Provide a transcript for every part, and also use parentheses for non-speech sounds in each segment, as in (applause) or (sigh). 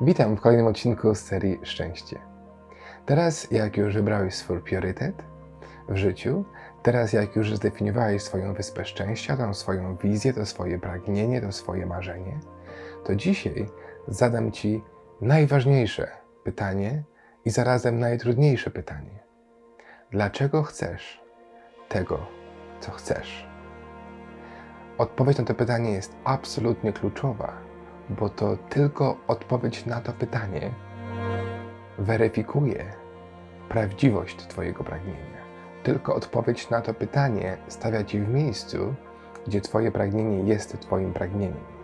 Witam w kolejnym odcinku z serii Szczęście. Teraz, jak już wybrałeś swój priorytet w życiu, teraz, jak już zdefiniowałeś swoją wyspę szczęścia, tą swoją wizję, to swoje pragnienie, to swoje marzenie, to dzisiaj zadam Ci najważniejsze pytanie i zarazem najtrudniejsze pytanie. Dlaczego chcesz tego, co chcesz? Odpowiedź na to pytanie jest absolutnie kluczowa, bo to tylko odpowiedź na to pytanie weryfikuje prawdziwość Twojego pragnienia. Tylko odpowiedź na to pytanie stawia Ci w miejscu, gdzie Twoje pragnienie jest Twoim pragnieniem.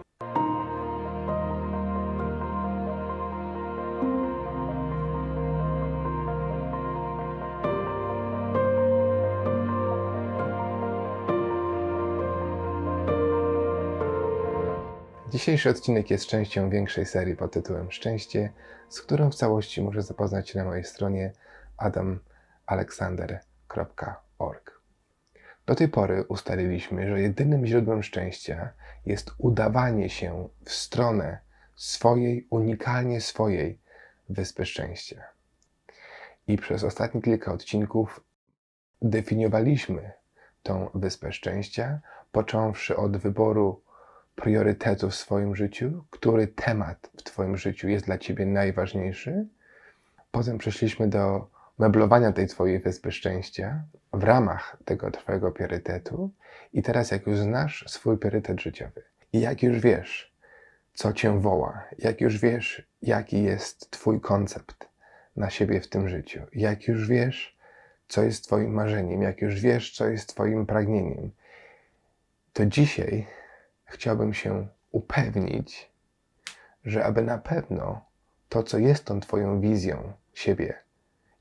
Dzisiejszy odcinek jest częścią większej serii pod tytułem Szczęście, z którą w całości możesz zapoznać się na mojej stronie adamaleksander.org. Do tej pory ustaliliśmy, że jedynym źródłem szczęścia jest udawanie się w stronę swojej, unikalnie swojej wyspy szczęścia. I przez ostatnie kilka odcinków definiowaliśmy tą wyspę szczęścia, począwszy od wyboru priorytetu w swoim życiu, który temat w Twoim życiu jest dla Ciebie najważniejszy. Potem przeszliśmy do meblowania tej Twojej wyspy szczęścia w ramach tego Twojego priorytetu. I teraz, jak już znasz swój priorytet życiowy i jak już wiesz, co Cię woła, jak już wiesz, jaki jest Twój koncept na siebie w tym życiu, jak już wiesz, co jest Twoim marzeniem, jak już wiesz, co jest Twoim pragnieniem, to dzisiaj chciałbym się upewnić, że aby na pewno to, co jest tą Twoją wizją siebie,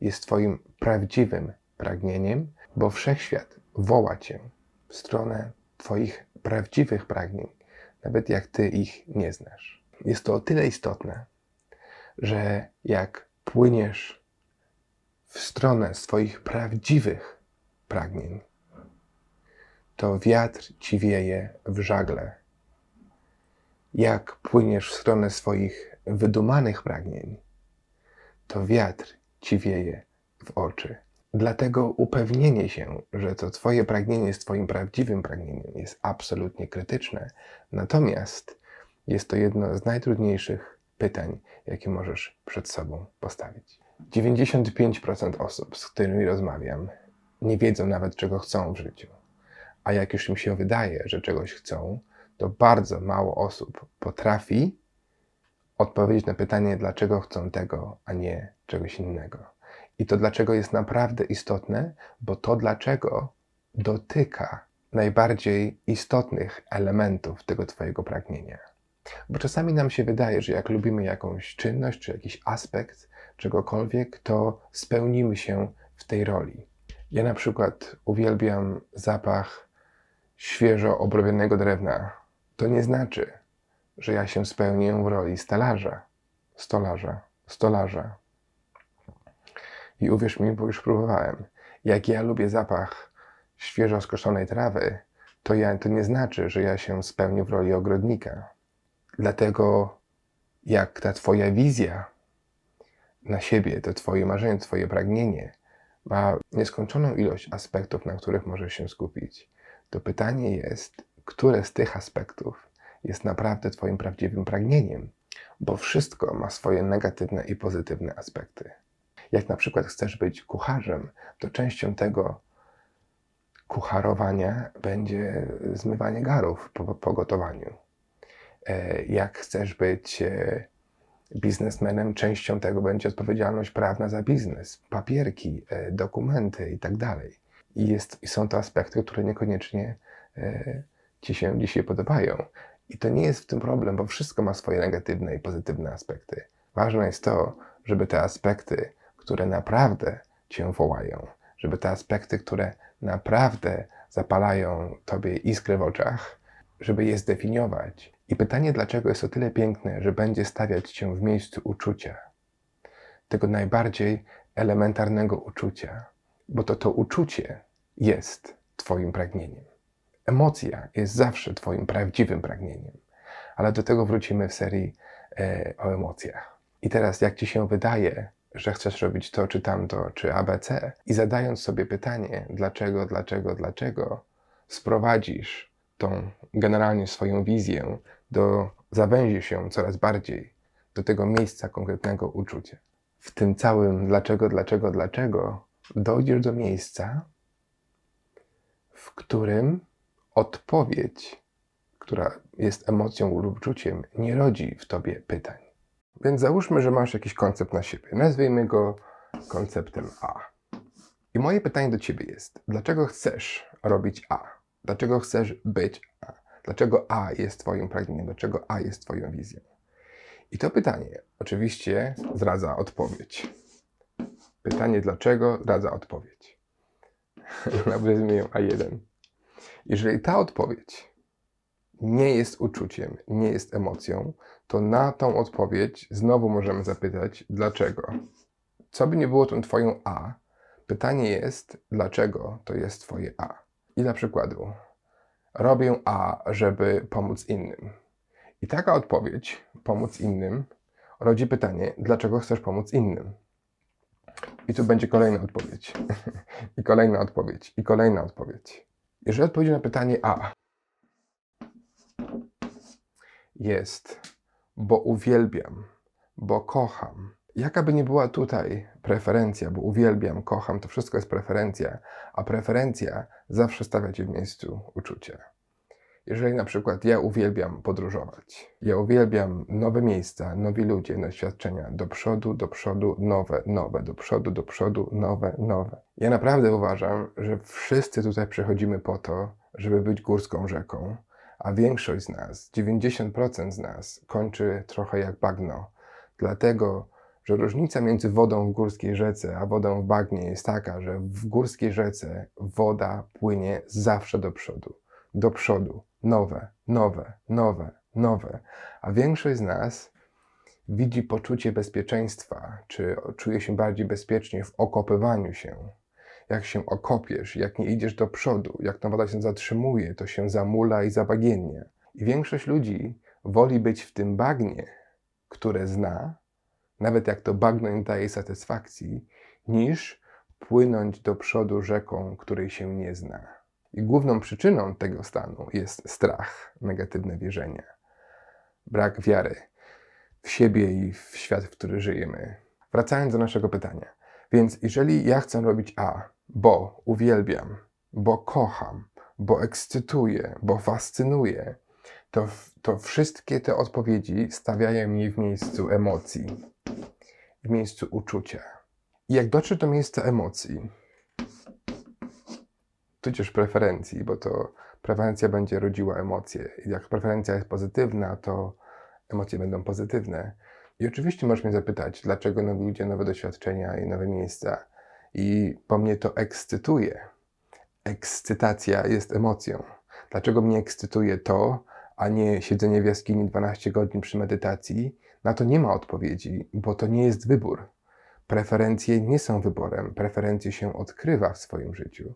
jest Twoim prawdziwym pragnieniem, bo wszechświat woła Cię w stronę Twoich prawdziwych pragnień, nawet jak Ty ich nie znasz. Jest to o tyle istotne, że jak płyniesz w stronę swoich prawdziwych pragnień, to wiatr ci wieje w żagle. Jak płyniesz w stronę swoich wydumanych pragnień, to wiatr ci wieje w oczy. Dlatego upewnienie się, że to Twoje pragnienie jest Twoim prawdziwym pragnieniem, jest absolutnie krytyczne. Natomiast jest to jedno z najtrudniejszych pytań, jakie możesz przed sobą postawić. 95% osób, z którymi rozmawiam, nie wiedzą nawet, czego chcą w życiu. A jak już im się wydaje, że czegoś chcą, to bardzo mało osób potrafi odpowiedzieć na pytanie, dlaczego chcą tego, a nie czegoś innego. I to dlaczego jest naprawdę istotne, bo to dlaczego dotyka najbardziej istotnych elementów tego Twojego pragnienia. Bo czasami nam się wydaje, że jak lubimy jakąś czynność czy jakiś aspekt czegokolwiek, to spełnimy się w tej roli. Ja na przykład uwielbiam zapach świeżo obrobionego drewna. To nie znaczy, że ja się spełnię w roli stalarza, stolarza, stolarza. I uwierz mi, bo już próbowałem. Jak ja lubię zapach świeżo skoszonej trawy, to, ja, to nie znaczy, że ja się spełnię w roli ogrodnika. Dlatego, jak ta Twoja wizja na siebie, to Twoje marzenie, Twoje pragnienie ma nieskończoną ilość aspektów, na których możesz się skupić, to pytanie jest, które z tych aspektów jest naprawdę Twoim prawdziwym pragnieniem, bo wszystko ma swoje negatywne i pozytywne aspekty. Jak na przykład chcesz być kucharzem, to częścią tego kucharowania będzie zmywanie garów po, po gotowaniu. E, Jak chcesz być e, biznesmenem, częścią tego będzie odpowiedzialność prawna za biznes, papierki, e, dokumenty itd. I, jest, I są to aspekty, które niekoniecznie Ci się dzisiaj podobają. I to nie jest w tym problem, bo wszystko ma swoje negatywne i pozytywne aspekty. Ważne jest to, żeby te aspekty, które naprawdę Cię wołają, żeby te aspekty, które naprawdę zapalają Tobie iskrę w oczach, żeby je zdefiniować. I pytanie, dlaczego jest o tyle piękne, że będzie stawiać Cię w miejscu uczucia, tego najbardziej elementarnego uczucia, bo to to uczucie jest Twoim pragnieniem. Emocja jest zawsze Twoim prawdziwym pragnieniem, ale do tego wrócimy w serii e, o emocjach. I teraz, jak ci się wydaje, że chcesz robić to czy tamto, czy ABC, i zadając sobie pytanie, dlaczego, dlaczego, dlaczego, sprowadzisz tą generalnie swoją wizję do, zawęzi się coraz bardziej do tego miejsca konkretnego uczucia. W tym całym dlaczego, dlaczego, dlaczego dojdziesz do miejsca, w którym odpowiedź, która jest emocją lub uczuciem, nie rodzi w tobie pytań. Więc załóżmy, że masz jakiś koncept na siebie. Nazwijmy go konceptem A. I moje pytanie do ciebie jest: dlaczego chcesz robić A? Dlaczego chcesz być A? Dlaczego A jest Twoim pragnieniem? Dlaczego A jest Twoją wizją? I to pytanie oczywiście zdradza odpowiedź. Pytanie dlaczego zdradza odpowiedź. (laughs) Nazwijmy ją A1. Jeżeli ta odpowiedź nie jest uczuciem, nie jest emocją, to na tą odpowiedź znowu możemy zapytać dlaczego. Co by nie było tą Twoją A, pytanie jest, dlaczego to jest Twoje A. I dla przykładu, robię A, żeby pomóc innym. I taka odpowiedź, pomóc innym, rodzi pytanie, dlaczego chcesz pomóc innym? I tu będzie kolejna odpowiedź. (laughs) I kolejna odpowiedź. I kolejna odpowiedź. Jeżeli odpowiedź na pytanie A jest, bo uwielbiam, bo kocham, jaka by nie była tutaj preferencja, bo uwielbiam, kocham, to wszystko jest preferencja, a preferencja zawsze stawia cię w miejscu uczucia. Jeżeli na przykład ja uwielbiam podróżować, ja uwielbiam nowe miejsca, nowi ludzie, doświadczenia, do przodu, do przodu, nowe, nowe, do przodu, do przodu, nowe, nowe. Ja naprawdę uważam, że wszyscy tutaj przychodzimy po to, żeby być górską rzeką, a większość z nas, 90% z nas, kończy trochę jak bagno. Dlatego, że różnica między wodą w górskiej rzece a wodą w bagnie jest taka, że w górskiej rzece woda płynie zawsze do przodu. Do przodu. Nowe, nowe, nowe, nowe. A większość z nas widzi poczucie bezpieczeństwa, czy czuje się bardziej bezpiecznie w okopywaniu się. Jak się okopiesz, jak nie idziesz do przodu, jak ta woda się zatrzymuje, to się zamula i zabagiennie. I większość ludzi woli być w tym bagnie, które zna, nawet jak to bagno nie daje satysfakcji, niż płynąć do przodu rzeką, której się nie zna. I główną przyczyną tego stanu jest strach, negatywne wierzenie, brak wiary w siebie i w świat, w który żyjemy. Wracając do naszego pytania. Więc jeżeli ja chcę robić A, bo uwielbiam, bo kocham, bo ekscytuję, bo fascynuję, to, to wszystkie te odpowiedzi stawiają mnie w miejscu emocji, w miejscu uczucia. I jak dotrzeć do miejsca emocji, tudzież preferencji, bo to preferencja będzie rodziła emocje. I jak preferencja jest pozytywna, to emocje będą pozytywne. I oczywiście możesz mnie zapytać, dlaczego nowi ludzie, nowe doświadczenia i nowe miejsca. I po mnie to ekscytuje. Ekscytacja jest emocją. Dlaczego mnie ekscytuje to, a nie siedzenie w jaskini 12 godzin przy medytacji? Na to nie ma odpowiedzi, bo to nie jest wybór. Preferencje nie są wyborem, preferencje się odkrywa w swoim życiu.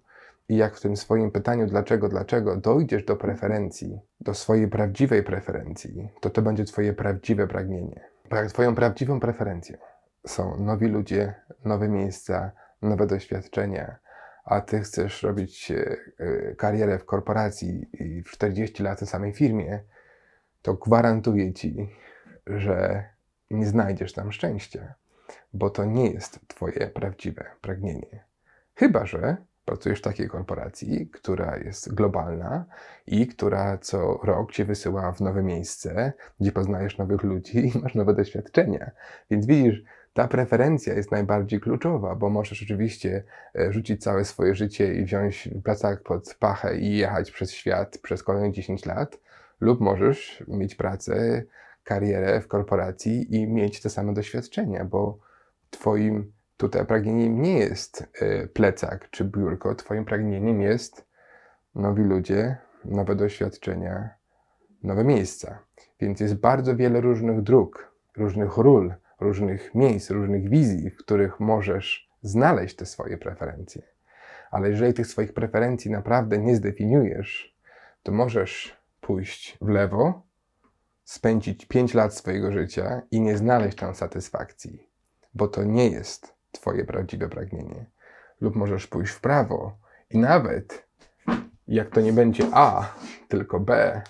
I jak w tym swoim pytaniu, dlaczego, dlaczego, dojdziesz do preferencji, do swojej prawdziwej preferencji, to to będzie Twoje prawdziwe pragnienie. Twoją prawdziwą preferencją są nowi ludzie, nowe miejsca, nowe doświadczenia, a Ty chcesz robić e, e, karierę w korporacji i w 40 lat w samej firmie, to gwarantuję Ci, że nie znajdziesz tam szczęścia, bo to nie jest Twoje prawdziwe pragnienie. Chyba, że pracujesz w takiej korporacji, która jest globalna i która co rok cię wysyła w nowe miejsce, gdzie poznajesz nowych ludzi i masz nowe doświadczenia. Więc widzisz, ta preferencja jest najbardziej kluczowa, bo możesz oczywiście e, rzucić całe swoje życie i wziąć plecak pod pachę i jechać przez świat przez kolejne 10 lat, lub możesz mieć pracę, karierę w korporacji i mieć te same doświadczenia, bo Twoim Tutaj pragnieniem nie jest y, plecak czy biurko, Twoim pragnieniem jest nowi ludzie, nowe doświadczenia, nowe miejsca. Więc jest bardzo wiele różnych dróg, różnych ról, różnych miejsc, różnych wizji, w których możesz znaleźć te swoje preferencje. Ale jeżeli tych swoich preferencji naprawdę nie zdefiniujesz, to możesz pójść w lewo, spędzić 5 lat swojego życia i nie znaleźć tam satysfakcji, bo to nie jest Twoje prawdziwe pragnienie. Lub możesz pójść w prawo i nawet jak to nie będzie A, tylko B,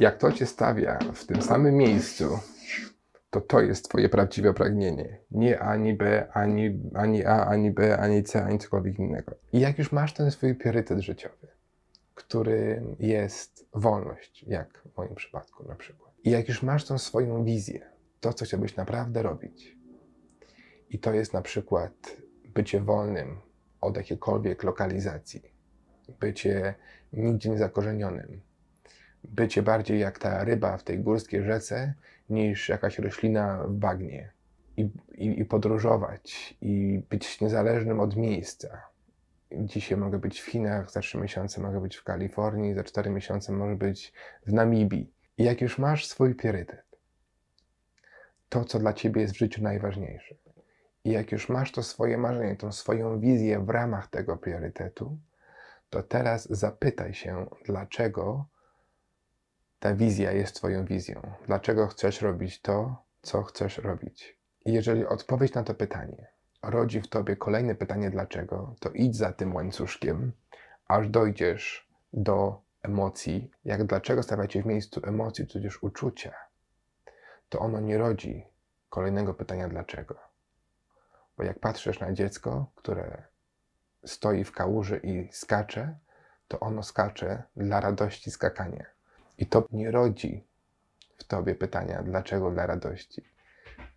jak to Cię stawia w tym samym miejscu, to to jest Twoje prawdziwe pragnienie. Nie ani B, ani, ani A, ani B, ani C, ani cokolwiek innego. I jak już masz ten swój priorytet życiowy, który jest wolność, jak w moim przypadku na przykład. I jak już masz tą swoją wizję, to co chciałbyś naprawdę robić, i to jest na przykład bycie wolnym od jakiejkolwiek lokalizacji, bycie nigdzie niezakorzenionym, bycie bardziej jak ta ryba w tej górskiej rzece, niż jakaś roślina w bagnie. I, i, i podróżować, i być niezależnym od miejsca. Dzisiaj mogę być w Chinach, za trzy miesiące mogę być w Kalifornii, za cztery miesiące może być w Namibii. I jak już masz swój priorytet, to co dla ciebie jest w życiu najważniejsze, i jak już masz to swoje marzenie, tą swoją wizję w ramach tego priorytetu, to teraz zapytaj się, dlaczego ta wizja jest Twoją wizją. Dlaczego chcesz robić to, co chcesz robić. I jeżeli odpowiedź na to pytanie rodzi w Tobie kolejne pytanie, dlaczego, to idź za tym łańcuszkiem, aż dojdziesz do emocji. Jak dlaczego stawiacie w miejscu emocji, tudzież uczucia, to ono nie rodzi kolejnego pytania, dlaczego. Bo jak patrzysz na dziecko, które stoi w kałuży i skacze, to ono skacze dla radości skakania. I to nie rodzi w tobie pytania, dlaczego dla radości.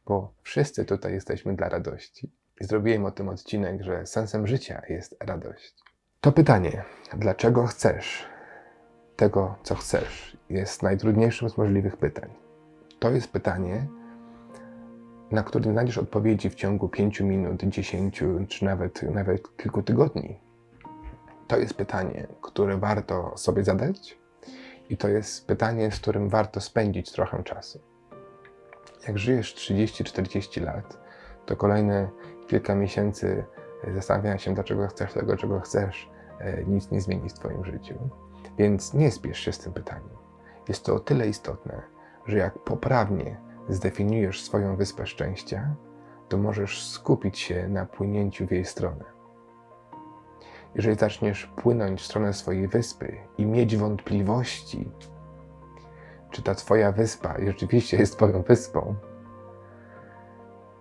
Bo wszyscy tutaj jesteśmy dla radości. I zrobiłem o tym odcinek, że sensem życia jest radość. To pytanie, dlaczego chcesz tego, co chcesz, jest najtrudniejszym z możliwych pytań. To jest pytanie, na które nie znajdziesz odpowiedzi w ciągu 5 minut, 10 czy nawet, nawet kilku tygodni. To jest pytanie, które warto sobie zadać i to jest pytanie, z którym warto spędzić trochę czasu. Jak żyjesz 30-40 lat, to kolejne kilka miesięcy zastanawiania się, dlaczego chcesz tego, czego chcesz, e, nic nie zmieni w Twoim życiu. Więc nie spiesz się z tym pytaniem. Jest to o tyle istotne, że jak poprawnie zdefiniujesz swoją wyspę szczęścia, to możesz skupić się na płynięciu w jej stronę. Jeżeli zaczniesz płynąć w stronę swojej wyspy i mieć wątpliwości, czy ta Twoja wyspa rzeczywiście jest Twoją wyspą,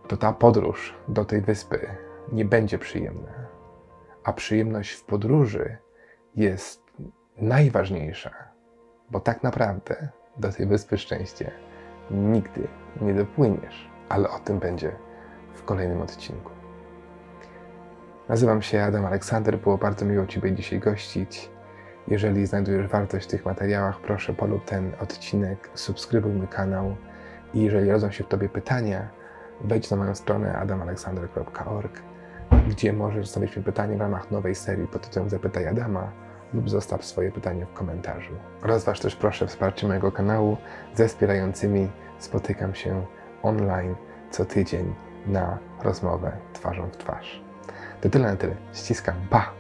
to ta podróż do tej wyspy nie będzie przyjemna. A przyjemność w podróży jest najważniejsza, bo tak naprawdę do tej wyspy szczęścia nigdy nie dopłyniesz, ale o tym będzie w kolejnym odcinku. Nazywam się Adam Aleksander, było bardzo miło Ciebie dzisiaj gościć. Jeżeli znajdujesz wartość w tych materiałach, proszę polub ten odcinek, subskrybuj mój kanał i jeżeli rodzą się w Tobie pytania, wejdź na moją stronę adamaleksander.org, gdzie możesz zostawić mi pytanie w ramach nowej serii pod tytułem Zapytaj Adama lub zostaw swoje pytanie w komentarzu. Rozważ też proszę wsparcie mojego kanału ze wspierającymi. Spotykam się online co tydzień na rozmowę twarzą w twarz. To tyle na tyle. Ściskam. Pa!